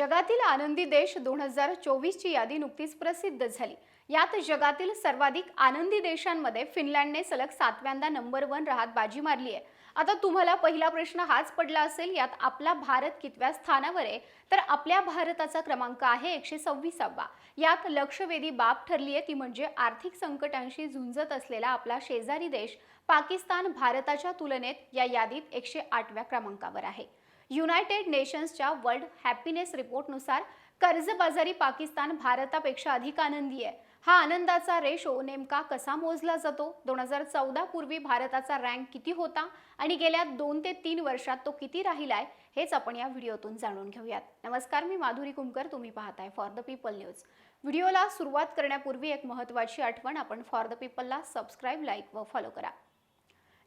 जगातील आनंदी देश दोन हजार चोवीसची यादी नुकतीच प्रसिद्ध झाली. यात जगातील सर्वाधिक आनंदी देशांमध्ये फिनलँडने सलग सातव्यांदा नंबर वन राहत बाजी मारली आहे. आता तुम्हाला पहिला प्रश्न हाच पडला असेल यात आपला भारत कितव्या स्थानावर आहे? तर आपल्या भारताचा क्रमांक आहे एकशे सव्वीसावा. यात लक्षवेधी बाब ठरली आहे ती म्हणजे आर्थिक संकटांशी झुंजत असलेला आपला शेजारी देश पाकिस्तान भारताच्या तुलनेत या यादीत एकशे आठव्या क्रमांकावर आहे. युनायटेड नेशन्सच्या वर्ल्ड हॅपीनेस रिपोर्टनुसार कर्जबाजारी पाकिस्तान भारतापेक्षा अधिक आनंदी आहे. हा आनंदाचा रेशो नेमका कसा मोजला जातो? दोन हजार चौदा पूर्वी भारताचा रँक किती होता? आणि गेल्या दोन ते तीन वर्षात तो किती राहिलाय? हेच आपण या व्हिडिओतून जाणून घेऊयात. नमस्कार मी माधुरी कुमकर. तुम्ही पाहताय फॉर द पीपल न्यूज व्हिडिओला सुरुवात करण्यापूर्वी एक महत्त्वाची आठवण आपण फॉर द पीपलला सबस्क्राईब लाईक व फॉलो करा.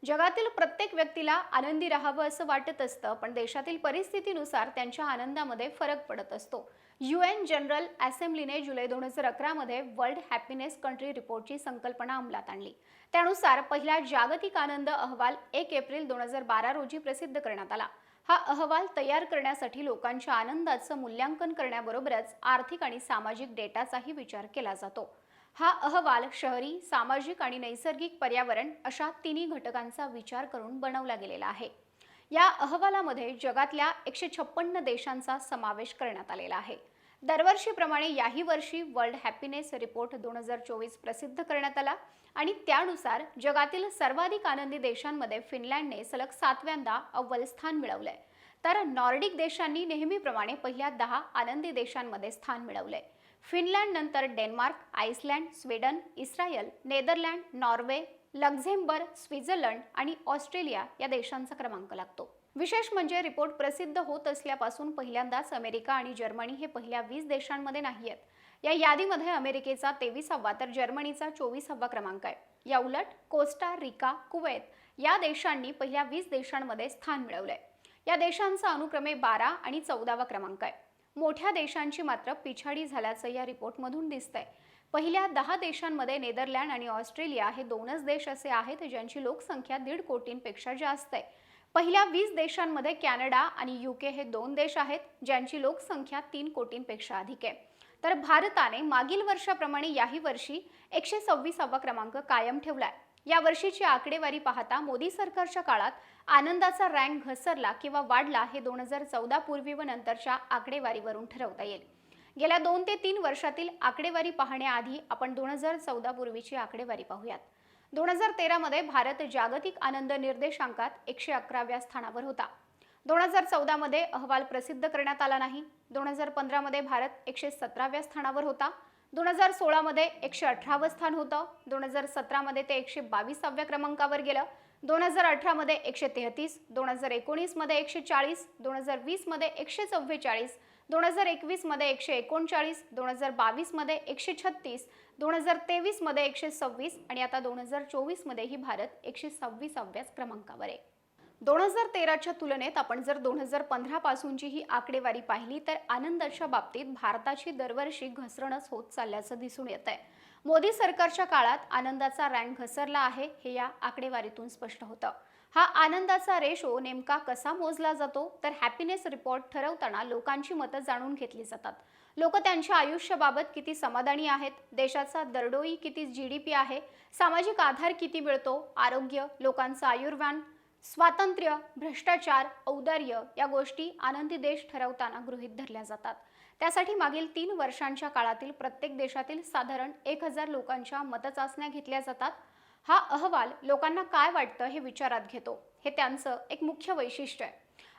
जगातील प्रत्येक व्यक्तीला आनंदी राहावं असं वाटत असतं पण देशातील परिस्थितीनुसार त्यांच्या आनंदामध्ये फरक पडत असतो. यू एन जनरल असेंब्लीने जुलै दोन हजार अकरामध्ये वर्ल्ड हॅपीनेस कंट्री रिपोर्टची संकल्पना अंमलात आणली. त्यानुसार पहिला जागतिक आनंद अहवाल एक एप्रिल दोन हजार बारा रोजी प्रसिद्ध करण्यात आला. हा अहवाल तयार करण्यासाठी लोकांच्या आनंदाचं मूल्यांकन करण्याबरोबरच आर्थिक आणि सामाजिक डेटाचाही विचार केला जातो. हा अहवाल शहरी सामाजिक आणि नैसर्गिक पर्यावरण अशा तिन्ही घटकांचा विचार करून बनवला गेलेला आहे. या अहवालामध्ये जगातल्या एकशे छप्पन्न देशांचा समावेश करण्यात आलेला आहे. दरवर्षीप्रमाणे याही वर्षी वर्ल्ड हॅपीनेस रिपोर्ट दोन हजार चोवीस प्रसिद्ध करण्यात आला आणि त्यानुसार जगातील सर्वाधिक आनंदी देशांमध्ये फिनलँडने सलग सातव्यांदा अव्वल स्थान मिळवलंय. तर नॉर्डिक देशांनी नेहमीप्रमाणे पहिल्या दहा आनंदी देशांमध्ये स्थान मिळवलंय. फिनलँड नंतर Denmark Iceland Sweden Israel Netherland Norway Luxembourg Switzerland आणि ऑस्ट्रेलिया या देशांचा क्रमांक लागतो. विशेष म्हणजे रिपोर्ट प्रसिद्ध होत असल्यापासून पहिल्यांदाच अमेरिका आणि जर्मनी हे पहिल्या वीस देशांमध्ये नाही आहेत. या यादीमध्ये अमेरिकेचा तेविसावा तर जर्मनीचा चोवीसावा क्रमांक आहे. या उलट कोस्टा रिका कुवैत या देशांनी पहिल्या वीस देशांमध्ये स्थान मिळवलंय. या देशांचा अनुक्रमे बारा आणि चौदावा क्रमांक आहे. मोठ्या देशांची मात्र पिछाडी झाल्याचं या रिपोर्टमधून दिसतंय. पहिल्या दहा देशांमध्ये नेदरलँड आणि ऑस्ट्रेलिया हे दोनच देश असे आहेत ज्यांची लोकसंख्या दीड कोटींपेक्षा जास्त आहे. पहिल्या वीस देशांमध्ये कॅनडा आणि युके हे दोन देश आहेत ज्यांची लोकसंख्या तीन कोटींपेक्षा अधिक आहे. तर भारताने मागील वर्षाप्रमाणे याही वर्षी एकशे सव्वीसावा क्रमांक कायम ठेवलाय. या वर्षीची आकडेवारी पाहता मोदी सरकारच्या काळात आनंदाचा रँक घसरला किंवा वाढला हे दोन हजार चौदा पूर्वी व नंतरच्या आकडेवारीवरून ठरवता येईल. गेल्या दोन ते तीन वर्षातील आकडेवारी पाहण्याआधी आपण दोन हजार चौदा पूर्वीची आकडेवारी पाहूयात. दोन हजार तेरामध्ये भारत जागतिक आनंद निर्देशांकात एकशे अकराव्या स्थानावर होता. दोन हजार चौदामध्ये अहवाल प्रसिद्ध करण्यात आला नाही. दोन हजार पंधरामध्ये भारत एकशे सतराव्या स्थानावर होता. दोन हजार सोळामध्ये एकशे अठरावं स्थान होतं. दोन हजार सतरामध्ये ते एकशे बावीसाव्या क्रमांकावर गेलं. दोन हजार अठरामध्ये एकशे तेहतीस दोन हजार एकोणीसमध्ये एकशे चाळीस दोन हजार वीसमध्ये एकशे चव्वेचाळीस दोन हजार एकवीसमध्ये एकशे एकोणचाळीस दोन हजार बावीसमध्ये एकशे छत्तीस दोन हजार तेवीसमध्ये एकशे सव्वीस आणि आता दोन हजार चोवीसमध्येही भारत एकशे सव्वीसाव्याच क्रमांकावर आहे. दोन हजार तेराच्या तुलनेत आपण जर दोन हजार पंधरा पासूनची ही आकडेवारी पाहिली तर आनंदाच्या बाबतीत भारताची दरवर्षी घसरणच होत चालल्याचं दिसून येत आहे मोदी सरकारच्या काळात आनंदाचा रँक घसरला आहे हे या आकडेवारीतून स्पष्ट होतं. हा आनंदाचा रेशो नेमका कसा मोजला जातो तर हॅपीनेस रिपोर्ट ठरवताना लोकांची मतं जाणून घेतली जातात. लोक त्यांच्या आयुष्याबाबत किती समाधानी आहेत देशाचा दरडोई किती जी डी पी आहे सामाजिक आधार किती मिळतो आरोग्य लोकांचं आयुर्वान स्वातंत्र्य भ्रष्टाचार औदार्य या गोष्टी आनंदी देश ठरवताना गृहीत धरल्या जातात. त्यासाठी मागील तीन वर्षांच्या काळातील प्रत्येक देशातील साधारण एक हजार लोकांच्या मतचाचण्या घेतल्या जातात. हा अहवाल लोकांना काय वाटतं हे विचारात घेतो. हे त्यांचं एक मुख्य वैशिष्ट्य आहे.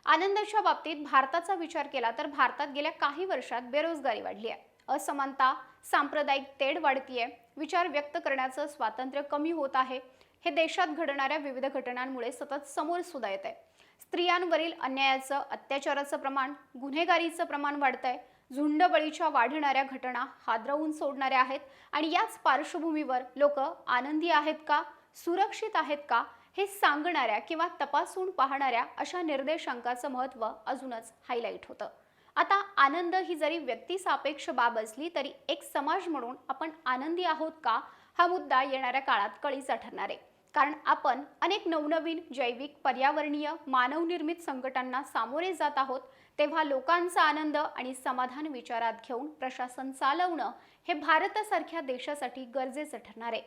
आनंदाच्या बाबतीत भारताचा विचार केला तर भारतात गेल्या काही वर्षात बेरोजगारी वाढली आहे. असमानता सांप्रदायिक तेढ वाढतीये. विचार व्यक्त करण्याचं स्वातंत्र्य कमी होत आहे. हे देशात घडणाऱ्या विविध घटनांमुळे सतत समोर सुद्धा येत आहे स्त्रियांवरील अन्यायाचं अत्याचाराचं प्रमाण गुन्हेगारीचं प्रमाण वाढतंय. झुंडबळीच्या वाढणाऱ्या घटना हादरवून सोडणाऱ्या आहेत आणि याच पार्श्वभूमीवर लोक आनंदी आहेत का सुरक्षित आहेत का हे सांगणाऱ्या किंवा तपासून पाहणाऱ्या अशा निर्देशांकाचं महत्त्व अजूनच हायलाईट होतं. आता आनंद ही जरी व्यक्तिसापेक्ष बाब असली तरी एक समाज म्हणून आपण आनंदी आहोत का हा मुद्दा येणाऱ्या काळात कळीचा ठरणार आहे. कारण आपण अनेक नवनवीन जैविक पर्यावरणीय मानवनिर्मित संकटांना सामोरे जात आहोत तेव्हा लोकांचा आनंद आणि समाधान विचारात घेऊन प्रशासन चालवणं हे भारतासारख्या देशासाठी गरजेचं ठरणार आहे.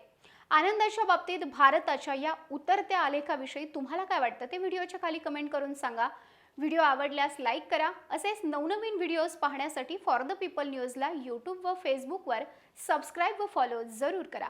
आनंदाच्या बाबतीत भारताच्या या उतरत्या आलेखाविषयी तुम्हाला काय वाटतं? ते व्हिडिओच्या खाली कमेंट करून सांगा. व्हिडिओ आवडल्यास लाईक करा. असेच नवनवीन व्हिडिओज पाहण्यासाठी फॉर द पीपल न्यूजला यूट्यूब व फेसबुकवर सबस्क्राईब व फॉलो जरूर करा.